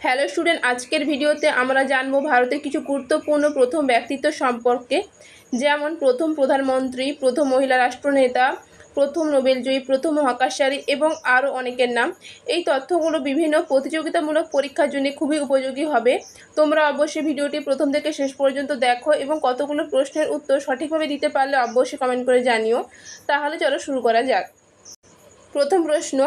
Hello student আজকের ভিডিওতে আমরা জানব ভারতের কিছু গুরুত্বপূর্ণ প্রথম ব্যক্তিত্ব সম্পর্কে। যেমন প্রথম প্রধানমন্ত্রী, প্রথম মহিলা রাষ্ট্রনেতা, প্রথম নোবেলজয়ী, প্রথম মহাকাশচারী এবং আরও অনেকের নাম। এই তথ্যগুলো বিভিন্ন প্রতিযোগিতামূলক পরীক্ষার জন্য খুবই উপযোগী হবে। তোমরা অবশ্যই ভিডিওটি প্রথম থেকে শেষ পর্যন্ত দেখো এবং কতগুলো প্রশ্নের উত্তর সঠিকভাবে দিতে পারলে অবশ্যই কমেন্ট করে জানিও। তাহলে চলো শুরু করা যাক। প্রথম প্রশ্ন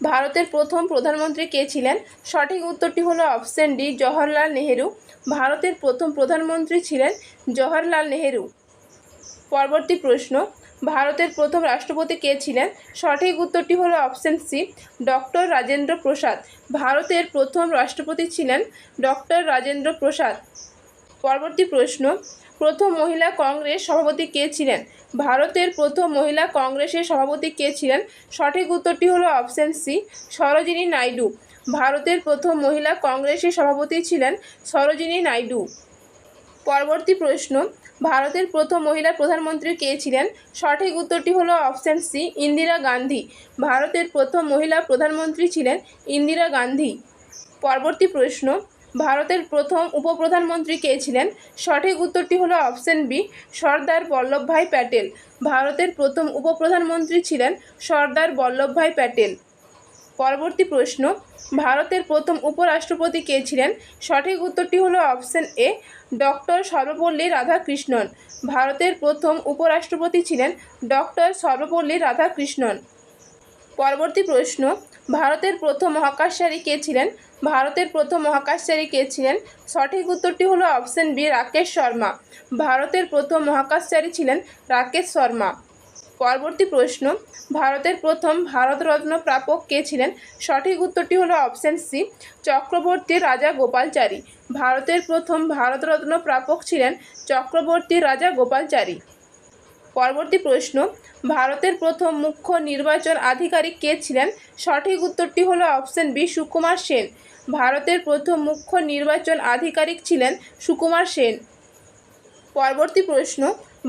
ভারতের প্রথম প্রধানমন্ত্রী কে ছিলেন? সঠিক উত্তরটি হলো অপশন ডি, জওহরলাল নেহেরু। ভারতের প্রথম প্রধানমন্ত্রী ছিলেন জওহরলাল নেহেরু। পরবর্তী প্রশ্ন, ভারতের প্রথম রাষ্ট্রপতি কে ছিলেন? সঠিক উত্তরটি হলো option C, doctor Rajendra Prasad. ভারতের প্রথম রাষ্ট্রপতি ছিলেন ডক্টর রাজেন্দ্র প্রসাদ। পরবর্তী প্রশ্ন, প্রথম মহিলা কংগ্রেস সভাপতি কে ছিলেন? ভারতের প্রথম মহিলা কংগ্রেসের সভাপতি কে ছিলেন? সঠিক উত্তরটি হলো অপশন সি, সরোজিনী নাইডু। ভারতের প্রথম মহিলা কংগ্রেসের সভাপতি ছিলেন সরোজিনী নাইডু। পরবর্তী প্রশ্ন, ভারতের প্রথম মহিলা প্রধানমন্ত্রী কে ছিলেন? সঠিক উত্তরটি হলো অপশন সি, ইন্দিরা গান্ধী। ভারতের প্রথম মহিলা প্রধানমন্ত্রী ছিলেন ইন্দিরা গান্ধী। পরবর্তী প্রশ্ন ভারতের প্রথম উপপ্রধানমন্ত্রী কে ছিলেন? সঠিক উত্তরটি হলো অপশন বি, সর্দার বল্লভভাই প্যাটেল। ভারতের প্রথম উপপ্রধানমন্ত্রী ছিলেন সর্দার বল্লভভাই প্যাটেল। পরবর্তী প্রশ্ন, ভারতের প্রথম উপরাষ্ট্রপতি কে ছিলেন? সঠিক উত্তরটি হলো option A, doctor Sarvepalli Radhakrishnan. ভারতের প্রথম উপরাষ্ট্রপতি ছিলেন ডক্টর সর্বপল্লী রাধাকৃষ্ণন। পরবর্তী প্রশ্ন, ভারতের প্রথম মহাকাশচারী কে ছিলেন? ভারতের প্রথম মহাকাশচারী কে ছিলেন? সঠিক উত্তরটি হলো অপশন বি, রাকেশ শর্মা। ভারতের প্রথম মহাকাশচারী ছিলেন রাকেশ শর্মা। পরবর্তী প্রশ্ন, ভারতের প্রথম ভারতরত্ন প্রাপক কে ছিলেন? সঠিক উত্তরটি হলো অপশন সি, চক্রবর্তী রাজা গোপালচারী। ভারতের প্রথম ভারতরত্ন প্রাপক ছিলেন চক্রবর্তী রাজা গোপালচারী। পরবর্তী প্রশ্ন, ভারতের প্রথম মুখ্য নির্বাচন আধিকারিক কে ছিলেন? সঠিক উত্তরটি হলো অপশন বি, সুকুমার সেন। ভারতের প্রথম মুখ্য নির্বাচন আধিকারিক ছিলেন সুকুমার সেন। পরবর্তী প্রশ্ন,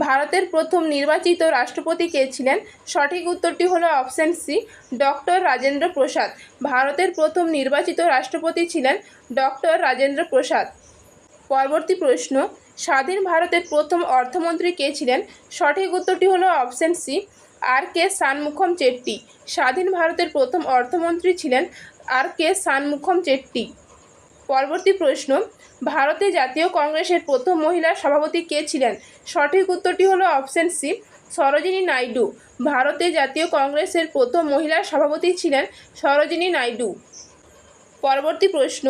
ভারতের প্রথম নির্বাচিত রাষ্ট্রপতি কে ছিলেন? সঠিক উত্তরটি হলো option C, doctor Rajendra Prasad. ভারতের প্রথম নির্বাচিত রাষ্ট্রপতি ছিলেন ডক্টর রাজেন্দ্র প্রসাদ। পরবর্তী প্রশ্ন স্বাধীন ভারতের প্রথম অর্থমন্ত্রী কে ছিলেন? সঠিক উত্তরটি হলো option C, R K Shanmukham Chetty. স্বাধীন ভারতের প্রথম অর্থমন্ত্রী ছিলেন আর কে সানমুখম চেট্টি। পরবর্তী প্রশ্ন, ভারতে জাতীয় কংগ্রেসের প্রথম মহিলা সভাপতি কে ছিলেন? সঠিক উত্তরটি হলো অপশন সি, সরোজিনী নাইডু। ভারতে জাতীয় কংগ্রেসের প্রথম মহিলা সভাপতি ছিলেন সরোজিনী নাইডু। পরবর্তী প্রশ্ন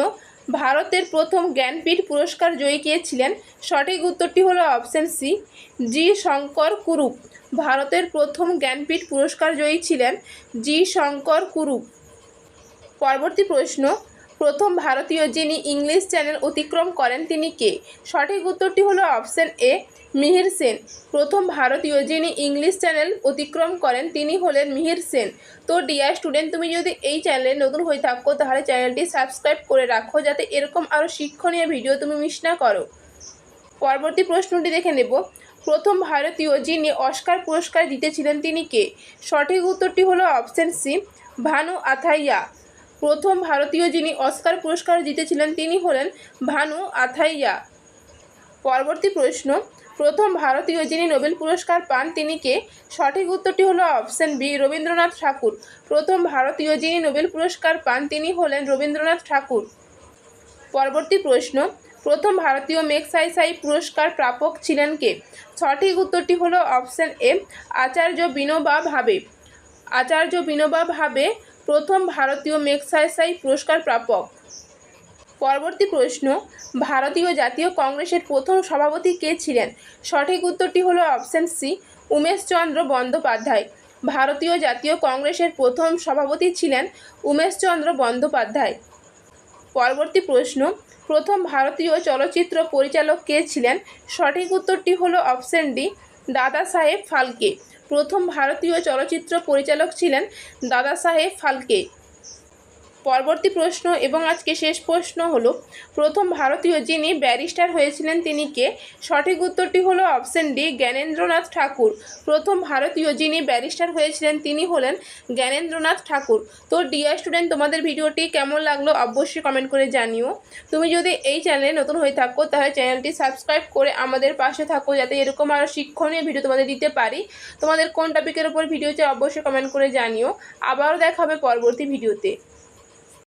ভারতের প্রথম জ্ঞানপীঠ পুরস্কার জয়ী কে ছিলেন সঠিক উত্তরটি হলো option C, G Sankara Kurup. ভারতের প্রথম জ্ঞানপীঠ পুরস্কার জয়ী ছিলেন জি শঙ্কর কুরুপ। পরবর্তী প্রশ্ন প্রথম ভারতীয় যিনি ইংলিশ চ্যানেল অতিক্রম করেন তিনি কে? সঠিক উত্তরটি হলো অপশন এ, মিহির সেন। প্রথম ভারতীয় যিনি ইংলিশ চ্যানেল অতিক্রম করেন তিনি হলেন মিহির সেন। তো ডিয়ার স্টুডেন্ট তুমি যদি এই চ্যানেলে নতুন হয়ে থাকো, তাহলে চ্যানেলটি সাবস্ক্রাইব করে রাখো, যাতে এরকম আরও শিক্ষণীয় ভিডিও তুমি মিস না করো। পরবর্তী প্রশ্নটি দেখে নেব। প্রথম ভারতীয় যিনি অস্কার পুরস্কার জিতেছিলেন তিনি কে? সঠিক উত্তরটি হলো অপশন সি, ভানু আথাইয়া। প্রথম ভারতীয় যিনি অস্কার পুরস্কার জিতেছিলেন তিনি হলেন ভানু আথাইয়া। পরবর্তী প্রশ্ন, প্রথম ভারতীয় যিনি নোবেল পুরস্কার পান তিনি কে? সঠিক উত্তরটি হলো অপশন বি, রবীন্দ্রনাথ ঠাকুর। প্রথম ভারতীয় যিনি নোবেল পুরস্কার পান তিনি হলেন রবীন্দ্রনাথ ঠাকুর। পরবর্তী প্রশ্ন, প্রথম ভারতীয় মেকসাইসাই পুরস্কার প্রাপক ছিলেন কে? সঠিক উত্তরটি হলো অপশন এ, আচার্য বিনোবা ভাবে। আচার্য বিনোবা ভাবে প্রথম ভারতীয় মেকসাইসাই পুরস্কার প্রাপক। পরবর্তী প্রশ্ন, ভারতীয় জাতীয় কংগ্রেসের প্রথম সভাপতি কে ছিলেন? সঠিক উত্তরটি হলো অপশন সি, উমেশচন্দ্র বন্দ্যোপাধ্যায়। ভারতীয় জাতীয় কংগ্রেসের প্রথম সভাপতি ছিলেন উমেশচন্দ্র বন্দ্যোপাধ্যায়। পরবর্তী প্রশ্ন, প্রথম ভারতীয় চলচ্চিত্র পরিচালক কে ছিলেন? সঠিক উত্তরটি হলো অপশন ডি, দাদা সাহেব ফালকে। প্রথম ভারতীয় চলচ্চিত্র পরিচালক ছিলেন দাদা সাহেব ফালকে। পরবর্তী প্রশ্ন এবং আজকে শেষ প্রশ্ন হলো, প্রথম ভারতীয় যিনি ব্যারিস্টার হয়েছিলেন তিনি কে? সঠিক উত্তরটি হলো অপশন ডি, জ্ঞানেন্দ্রনাথ ঠাকুর। প্রথম ভারতীয় যিনি ব্যারিস্টার হয়েছিলেন তিনি হলেন জ্ঞানেন্দ্রনাথ ঠাকুর। তো ডিয়ার স্টুডেন্ট তোমাদের ভিডিওটি কেমন লাগল অবশ্যই কমেন্ট করে জানিও। তুমি যদি এই চ্যানেলে নতুন হয়ে থাকো, তাহলে চ্যানেলটি সাবস্ক্রাইব করে আমাদের পাশে থাকো যাতে এরকম আরও শিক্ষণীয় ভিডিও তোমাদের দিতে পারি। তোমাদের কোন টপিকের উপর ভিডিও চাই অবশ্যই কমেন্ট করে জানিও। আবারও দেখা হবে পরবর্তী ভিডিওতে